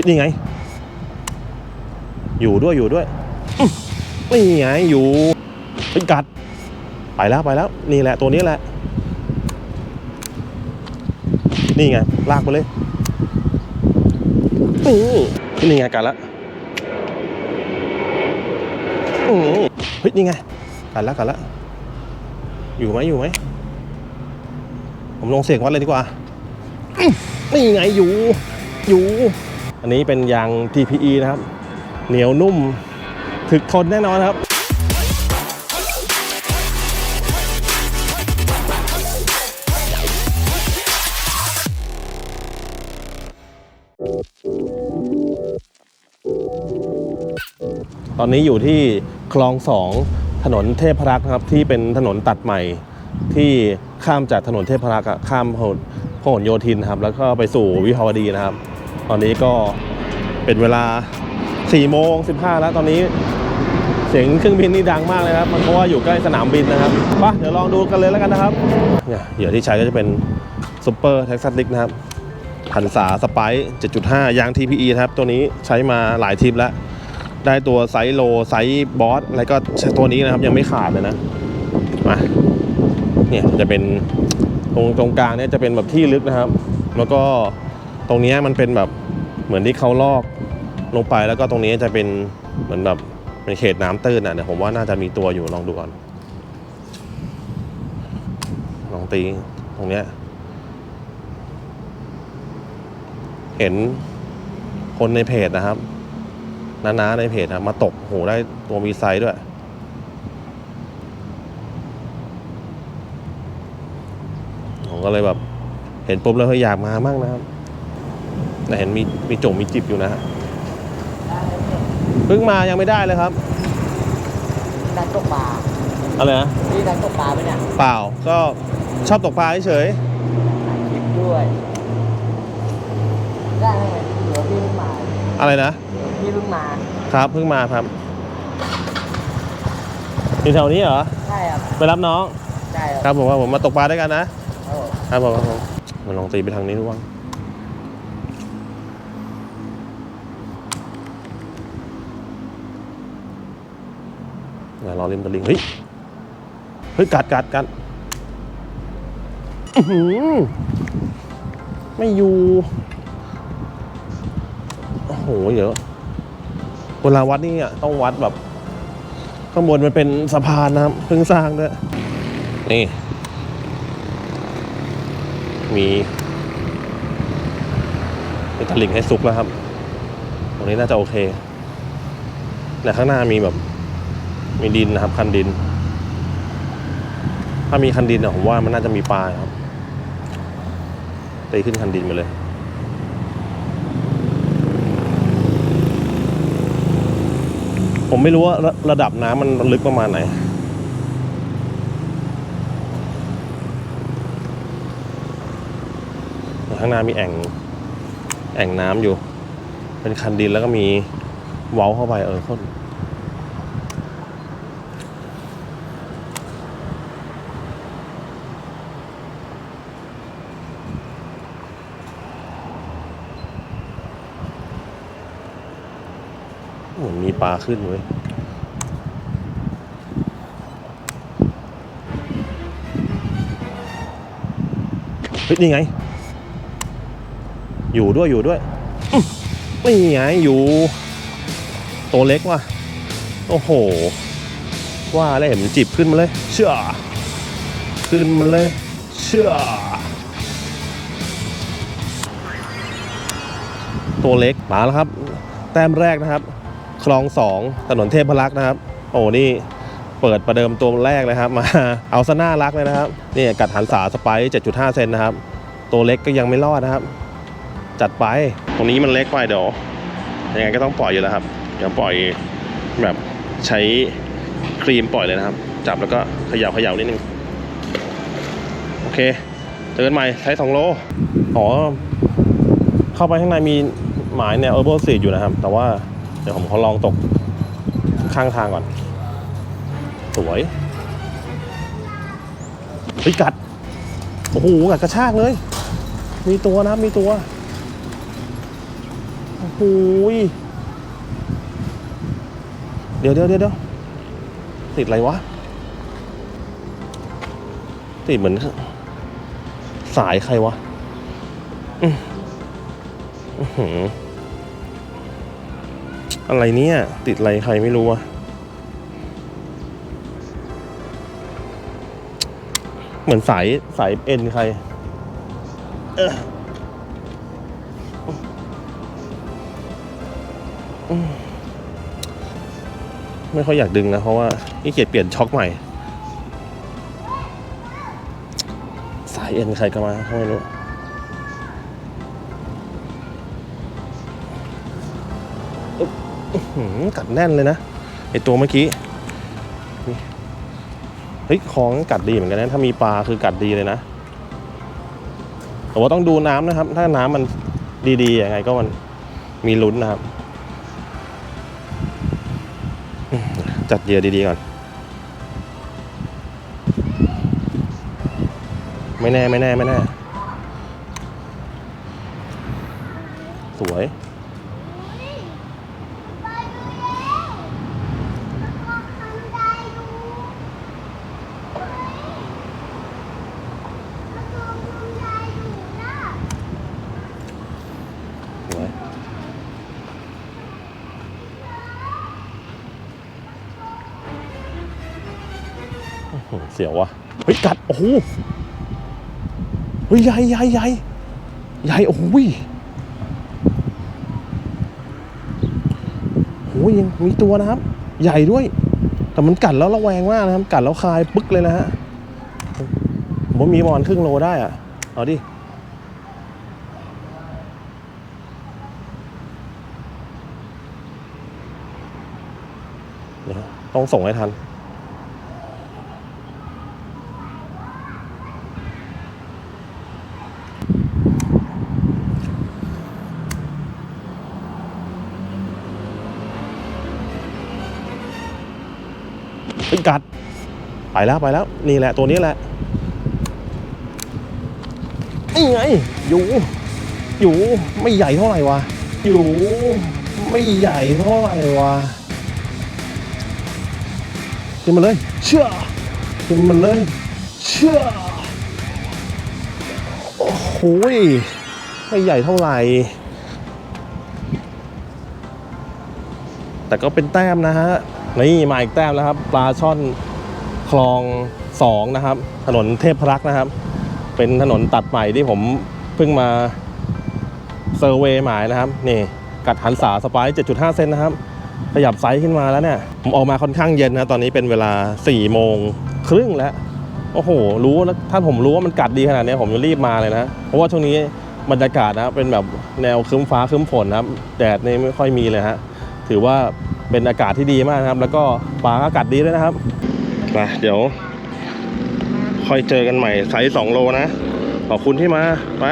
ฮ้ยนี่ไง อยู่ด้วยอยู่ด้วยนี่ไงอยู่เฮ้ยกัด ไปแล้วไปแล้ว นี่แหละตัวนี้แหละ นี่ไง ลากไปเลยนี่นี่ไงกัดล้วอื้อเฮ้ยนี่ไงกัดล้วกัดล้วอยู่ไหมอยู่ไหมผมลงเสียงวัดเลยดีกว่านี่ไงอยู่ อยู่ อันนี้เป็นยาง TPE นะครับ เหนียวนุ่ม ถึกทนแน่นอนครับ ตอนนี้อยู่ที่คลองสองถนนเทพรักษ์นะครับ ที่เป็นถนนตัดใหม่ที่ข้ามจากถนนเทพรักษ์อะข้ามพหลพหลโยธินครับ แล้วก็ไปสู่วิภาวดีนะครับ ตอนนี้ก็เป็นเวลา4โมง15 แล้วตอนนี้เสียงเครื่องบินนี่ดังมากเลยครับ มันเพราะว่าอยู่ใกล้สนามบินนะครับไปะเดี๋ยวลองดูกันเลยแล้วกันนะครับ เนี่ยเหยื่อที่ใช้ก็จะเป็นซูเปอร์เท็กซัสลิกนะครับพันษาสไปซ์7.5 ยาง TPE นะครับ ตัวนี้ใช้มาหลายทริปแล้ว ได้ตัวไซส์โล ไซส์บอส อะไรก็ตัวนี้นะครับ ยังไม่ขาดเลยนะ มา เนี่ยจะเป็นตรงตรงกลางเนี่ยจะเป็นแบบที่ลึกนะครับ แล้วก็ ตรงนี้มันเป็นแบบเหมือนที่เขาลอกลงไปแล้วก็ตรงนี้จะเป็นเหมือนแบบเป็นเขตน้ำตื้นอะเดี๋ยวผมว่าน่าจะมีตัวอยู่ลองดูก่อนลองตีตรงเนี้ยเห็นคนในเพจนะครับน้าๆในเพจนะมาตกโหได้ตัวมีไซส์ด้วย ผมก็เลยแบบ เห็นปุ๊บแล้วอยากมามั่งนะครับ แต่เห็นมีมีจงมีจิบอยู่นะฮะเพิ่งมายังไม่ได้เลยครับดันตกปลาอะไรนะพี่ดันตกปลาไปเนี่ยเปล่าก็ชอบตกปลาเฉยถ่ายคลิปด้วย ได้ไหมเหลือพี่เพิ่งมาๆอะไรนะเหลือพี่เพิ่งมาครับเพิ่งมาครับอยู่แถวนี้เหรอใช่ครับไปรับน้องใช่ครับผมว่าผมมาตกปลาด้วยกันนะครับผมครับผมครับผมมันลองตีไปทางนี้ดูบ้าง เดี๋ยวรอริมตะลิงเฮ้ยเฮ้ยกัดกัดกัดอื้อหือไม่อยู่โอ้โหเยอะเวลาวัดนี่อะต้องวัดแบบข้างบนมันเป็นสะพานนะครับเพิ่งสร้างด้วยนี่ มีมีตะลิ่งให้ซุกแล้วครับ ตรงนี้น่าจะโอเคแต่ข้างหน้ามีแบบ มีดินนะครับ คันดิน ถ้ามีคันดินเนี่ยผมว่ามันน่าจะมีปลาครับตีขึ้นคันดินไปเลยผมไม่รู้ว่าระระดับน้ำมันลึกประมาณไหน ข้างหน้ามีแอ่ง แอ่งน้ำอยู่ เป็นคันดินแล้วก็มีเว้าเข้าไปเออคนมี ปลาขึ้นเว้ยเฮ้ยนี่ไง อยู่ด้วยอยู่ด้วยนี่ไงอยู่ตัวเล็กว่ะ โอ้โห ว่าแล้วเห็นมันจิบขึ้นมาเลย เชื่อ ขึ้นมาเลย เชื่อ ตัวเล็กมาแล้วครับ แต้มแรกนะครับ คลองสองถนนเทพรักษ์นะครับ โอ้นี่เปิดประเดิมตัวแรกเลยครับมาเอาซะน่ารักเลยนะครับนี่กัดหันษาสไปซ์7.5เซนนะครับ ตัวเล็กก็ยังไม่รอดนะครับ จัดไปตรงนี้มันเล็กไปเดี๋ยวยังไงก็ต้องปล่อยอยู่แล้วครับเดี๋ยวปล่อยแบบใช้ครีมปล่อยเลยนะครับ จับแล้วก็เขย่าเขย่านิดนึงโอเคเจอกันใหม่ใช้2โลอ๋อเข้าไปข้างในมีหมายเนี่ยเออร์โบซีอยู่นะครับ แต่ว่า เดี๋ยวผมขอลองตกข้างทางก่อน สวยเฮ้ยกัด โอ้โหกัดกระชากเลย มีตัวนะมีตัว โอ้โหโหยเดี๋ยวเดี๋ยวเดี๋ยวติดอะไรวะ ติดเหมือน สายใครวะ อือหือ อะไรเนี่ย ติดอะไรใครไม่รู้วะเหมือนสายสายเอ็นใครไม่ค่อยอยากดึงนะ เพราะว่าขี้เกียจเปลี่ยนช็อคใหม่ สายเอ็นใครก็มาไม่รู้ อื้อหือกัดแน่นเลยนะไอตัวเมื่อกี้นี่เฮ้ยคลองกัดดีเหมือนกันนะ ถ้ามีปลาคือกัดดีเลยนะ แต่ว่าต้องดูน้ำนะครับ ถ้าน้ำมันดีๆยังไงก็มันมีลุ้นนะครับจัดเหยื่อดีๆก่อน ไม่แน่ไม่แน่ไม่แน่ สวย สวยอื้อหือเสียววะเฮ้ยกัดโอ้โหเฮ้ยใหญ่ใหญ่ใหญ่ใหญ่โอ้โหยโอ้ยยังมีตัวนะครับ ใหญ่ด้วย แต่มันกัดแล้วระแวงมากนะครับ กัดแล้วคายปึ๊กเลยนะฮะผมมีมาณครึ่งโลได้อะ เอาดิเดี๋ยวต้องส่งให้ทัน แล้วไปแล้ว นี่แหละตัวนี้แหละนี่ไงอยู่ อยู่ไม่ใหญ่เท่าไหร่วะอยู่ไม่ใหญ่เท่าไหร่วะขึ้นมาเลย เชื่อขึ้นมาเลย เชื่อโอ้โหไม่ใหญ่เท่าไหร่ แต่ก็เป็นแต้มนะฮะนี่มาอีกแต้มแล้วครับปลาช่อน คลองสองนะครับ ถนนเทพรักษ์นะครับ เป็นถนนตัดใหม่ที่ผมเพิ่งมาเซอร์เวย์หมายนะครับ นี่กัดหันษาสไปร์7.5 เซนนะครับ ขยับไซส์ขึ้นมาแล้วเนี่ย ผมออกมาค่อนข้างเย็นนะ ตอนนี้เป็นเวลา 4 โมงครึ่งแล้ว โอ้โห รู้แล้วถ้าผมรู้ว่ามันกัดดีขนาดนี้ผมจะรีบมาเลยนะ เพราะว่าช่วงนี้บรรยากาศนะเป็นแบบแนวครึ้มฟ้าครึ้มฝนนะครับ แดดนี่ไม่ค่อยมีเลยฮะ ถือว่าเป็นอากาศที่ดีมากนะครับ แล้วก็ปลาก็กัดดีด้วยนะครับ ไปเดี๋ยว ค่อยเจอกันใหม่ไซส์2โลนะ ขอบคุณที่มาไป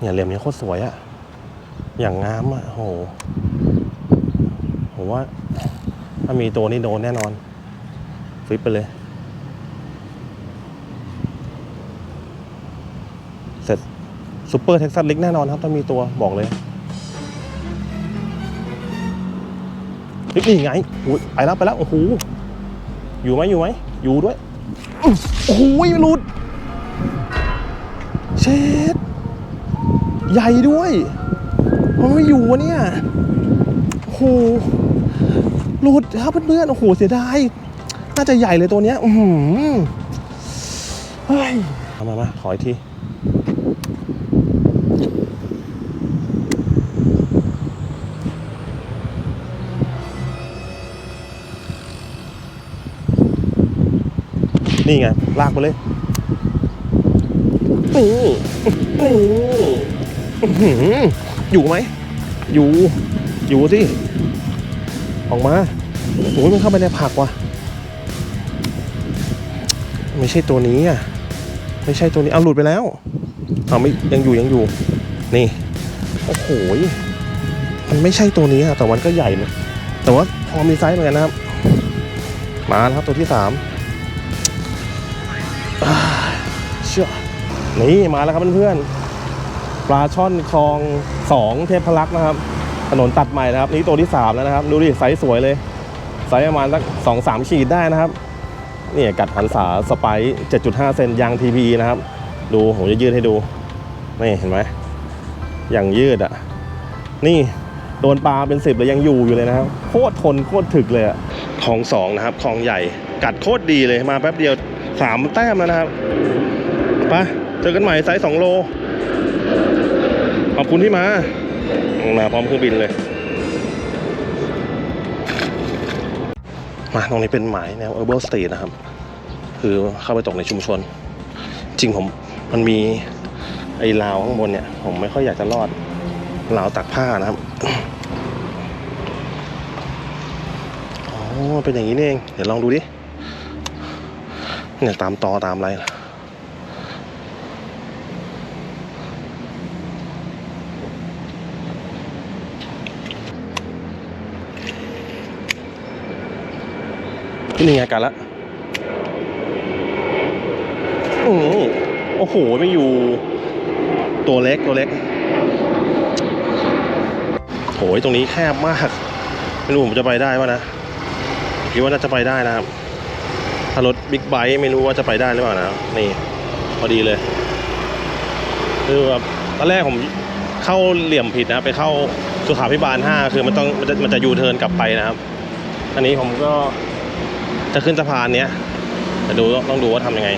เนี่ยเหลี่ยมนี้โคตรสวยอะอย่างงามอะโอ้โหผมว่า ถ้ามีตัวนี้โดนแน่นอนฟลิปไปเลย เสร็จซูเปอร์เท็กซัสลิกแน่นอนครับ ถ้ามีตัวบอกเลย นี่ไงอุ๊ยไปแล้วไปแล้วโอ้โหอยู่ไหมอยู่ไหมอยู่ด้วยโอ้โหมันหลุดเช็ดใหญ่ด้วยมันไม่อยู่วะเนี่ยโอ้โหหลุดครับเพื่อนๆโอ้โหเสียดายน่าจะใหญ่เลยตัวเนี้ยอือหือเฮ้ยเอามามาขออีกที นี่ไง ลากไปเลยนี่นี่อยู่ไหม อยู่ อยู่สิ ออกมาโอ้ยมันเข้าไปในผักว่ะ ไม่ใช่ตัวนี้อะ ไม่ใช่ตัวนี้ เอาหลุดไปแล้วเอาไม่ยังอยู่ยังอยู่ นี่ โอ้โหมันไม่ใช่ตัวนี้อะแต่มันก็ใหญ่แต่ว่าพอมีไซส์เหมือนกันนะครับ มาแล้วครับตัวที่สาม เชื่อนี่มาแล้วครับเพื่อนๆปลาช่อนคลองสองเทพรักษ์นะครับ ถนนตัดใหม่นะครับ นี่ตัวที่สามแล้วนะครับ ดูดิไซส์สวยเลยไซส์ประมาณสักสองสามขีดได้นะครับนี่กัดหันษาสไปซ์7.5เซนยาง TPE นะครับ ดูผมจะยืดให้ดูนี่เห็นไหมอย่างยืดอะ นี่โดนปลาเป็นสิบเลยยังอยู่อยู่เลยนะครับโคตรทนโคตรถึกเลยอะคลองสองนะครับคลองใหญ่กัดโคตรดีเลยมาแป๊บเดียว สามแต้มแล้วนะครับไปเจอกันใหม่ไซส์สองโล ขอบคุณที่มา มาพร้อมเครื่องบินเลย มาตรงนี้เป็นหมายแนว Urban Street นะครับ คือเข้าไปตกในชุมชน จริงผมมันมีไอ้ราวข้างบนเนี่ย ผมไม่ค่อยอยากจะรอดราวตักผ้านะครับอ๋อเป็นอย่างนี้นี่เอง เดี๋ยวลองดูดิ เนี่ยตามตอตามอะไรนะนี่ไงกันละอือโอ้โห ไม่อยู่ ตัวเล็กตัวเล็กโหยตรงนี้แคบมาก ไม่รู้ผมจะไปได้ป่ะนะคิดว่าน่าจะไปได้นะครับ ถ้ารถบิ๊กไบค์ไม่รู้ว่าจะไปได้หรือเปล่านะนี่ พอดีเลย คือแบบตอนแรกผมเข้าเหลี่ยมผิดนะ ไปเข้าสุขาพิบาล5คือมันต้องมันจะมันจะยูเทิร์นกลับไปนะครับ อันนี้ผมก็จะขึ้นสะพานเนี้ยแต่ดูต้องดูว่าทำยังไง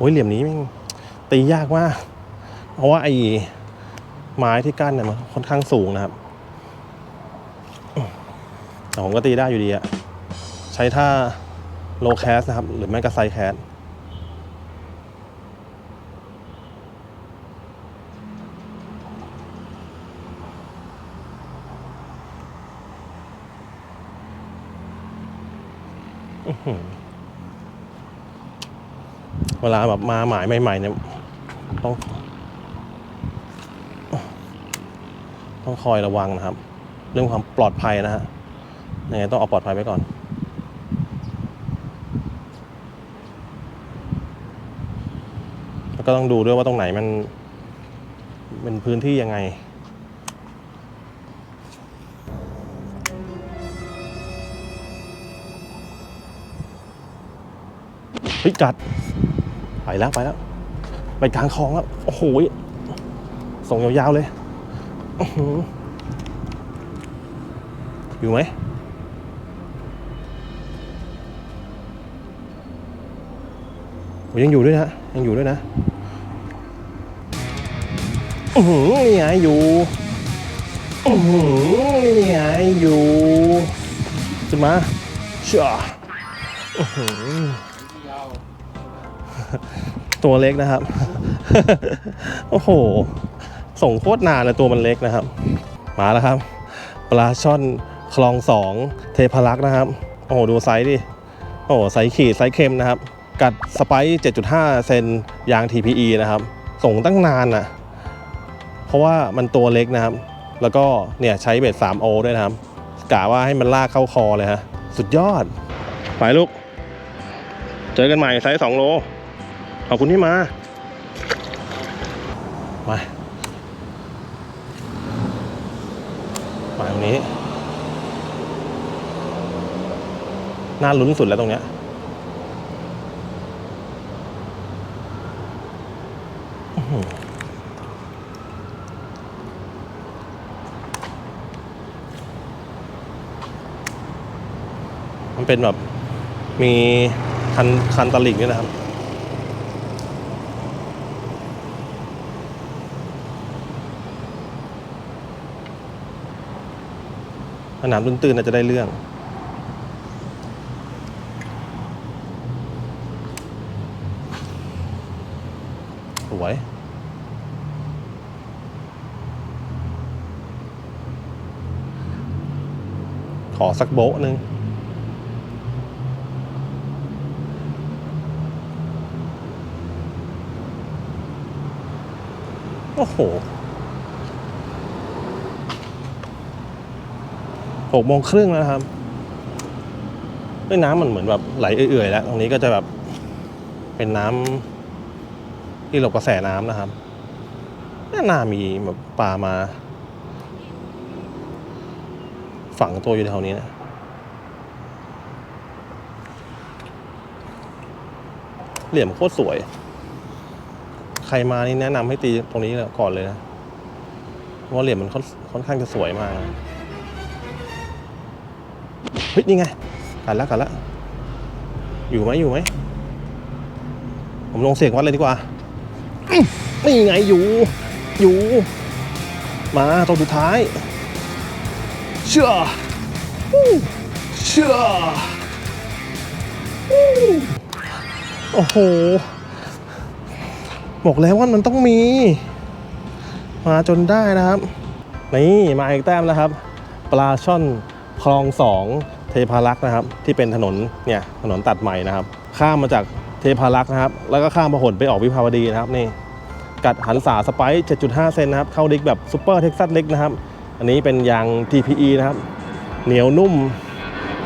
โอ้ยเหลี่ยมนี้มันตียากมาก เพราะว่าไอ้ไม้ที่กั้นเนี่ยมันค่อนข้างสูงนะครับแต่ผมก็ตีได้อยู่ดีอะใช้ท่าโลแคสนะครับ หรือไม่ก็ไซแคสอือหือ เวลาแบบมาหมายใหม่ๆเนี่ยต้อง ต้องคอยระวังนะครับ เรื่องความปลอดภัยนะฮะยังไงต้องเอาปลอดภัยไว้ก่อนแล้วก็ต้องดูด้วยว่าตรงไหนมันเป็นพื้นที่ยังไงเฮ้ยกัด ไปแล้วไปแล้ว ไปกลางคลองแล้ว โอ้โหส่งยาวๆเลยอยู่ไหมยังอยู่ด้วยนะ ยังอยู่ด้วยนะอือหือนี่ไงอยู่อือหือนี่ไงอยู่ขึ้นมาเชื่ออือ ตัวเล็กนะครับ โอ้โห ส่งโคตรนานเลยตัวมันเล็กนะครับ มาแล้วครับ ปลาช่อนคลองสองเทพารักษ์นะครับ โอ้โห ดูไซส์ดิ โอ้โห ไซส์ขีด ไซส์เค็มนะครับ กัดสไปซ์7.5 เซนยาง TPE นะครับ ส่งตั้งนานน่ะ เพราะว่ามันตัวเล็กนะครับ แล้วก็เนี่ยใช้เบ็ด3โอด้วยนะครับกะว่าให้มันลากเข้าคอเลยฮะ สุดยอด ไปลูก เจอกันใหม่ไซส์2โล ขอบคุณที่มา มา มาตรงนี้ น่าลุ้นสุดแล้วตรงเนี้ยมันเป็นแบบมีคันคันตลิ่งด้วยนะครับ สนามตื่นๆน่าจะได้เรื่อง สวยขอสักโบ๊ะหนึ่งโอ้โห หกโมงครึ่งแล้วครับเฮ้ยน้ำมันเหมือนแบบไหลเอื่อยๆแล้ว ตรงนี้ก็จะแบบเป็นน้ำที่หลบกระแสน้ำนะครับน่ามีแบบปลามา ฝังตัวอยู่แถวนี้นะเหลี่ยมโคตรสวย ใครมานี่แนะนำให้ตีตรงนี้ก่อนเลยนะเพราะว่าเหลี่ยมมันค่อนค่อนข้างจะสวยมากนะ เฮ้ยนี่ไงกัดแล้วกัดแล้วอยู่ไหมอยู่ไหมผมลงเสียงวัดเลยดีกว่านี่ไงอยู่อยู่ มาตัวสุดท้าย เชื่อเชื่อโอ้โหบอกแล้วว่ามันต้องมี มาจนได้นะครับ นี่ มาอีกแต้มแล้วครับ ปลาช่อนคลองสอง เทพารักษ์นะครับ ที่เป็นถนนเนี่ยถนนตัดใหม่นะครับ ข้ามมาจากเทพารักษ์นะครับ แล้วก็ข้ามพหลไปออกวิภาวดีนะครับนี่กัดหันษาสไปซ์7.5 เซนนะครับ เข้าดิกแบบซูเปอร์เท็กซัสเล็กนะครับ อันนี้เป็นยาง TPE นะครับ เหนียวนุ่ม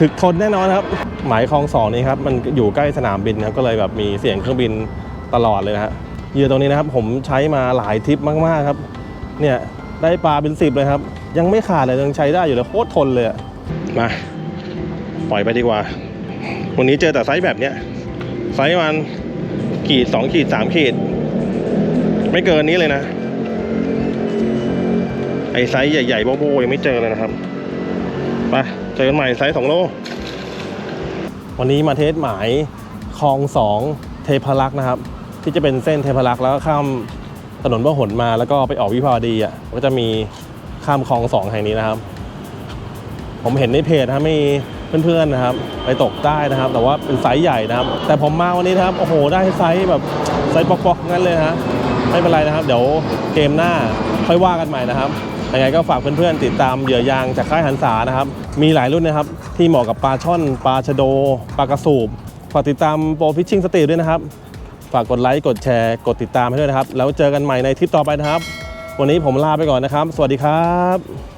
ถึกทนแน่นอนครับ หมายคลองสองนี้ครับ มันอยู่ใกล้สนามบินครับ ก็เลยแบบมีเสียงเครื่องบินตลอดเลยนะฮะเหยื่อตรงนี้นะครับ ผมใช้มาหลายทริปมาก ๆ ครับ เนี่ย ได้ปลาเป็นสิบเลยครับ ยังไม่ขาดเลยยังใช้ได้อยู่เลยโคตรทนเลยมา ปล่อยไปดีกว่า วันนี้เจอแต่ไซส์แบบเนี้ยไซส์มันขีดสองขีดสามขีด ไม่เกินนี้เลยนะ ไอไซส์ใหญ่ๆโบ้ๆยังไม่เจอเลยนะครับไปเจอกันใหม่ไซส์สองโล วันนี้มาเทสหมายคลองสองเทพรักษ์นะครับ ที่จะเป็นเส้นเทพรักษ์แล้วก็ข้ามถนนพหลมาแล้วก็ไปออกวิภาวดีอะก็จะมีข้ามคลองสองแห่งนี้นะครับ ผมเห็นในเพจนะมี เพื่อนๆนะครับ ไปตกได้นะครับ แต่ว่าเป็นไซส์ใหญ่นะครับ แต่ผมมาวันนี้นะครับ โอ้โห ได้ไซส์แบบไซส์ปอกๆงั้นเลยนะฮะไม่เป็นไรนะครับ เดี๋ยวเกมหน้าค่อยว่ากันใหม่นะครับยังไงก็ฝากเพื่อนๆติดตามเหยื่อยางจากค่ายหันษานะครับ มีหลายรุ่นนะครับ ที่เหมาะกับปลาช่อน ปลาชะโด ปลากระสูบ ฝากติดตามโปรฟิชชิ่งสตรีทด้วยนะครับ ฝากกดไลค์ กดแชร์ กดติดตามให้ด้วยนะครับ แล้วเจอกันใหม่ในทริปต่อไปนะครับ วันนี้ผมลาไปก่อนนะครับ สวัสดีครับ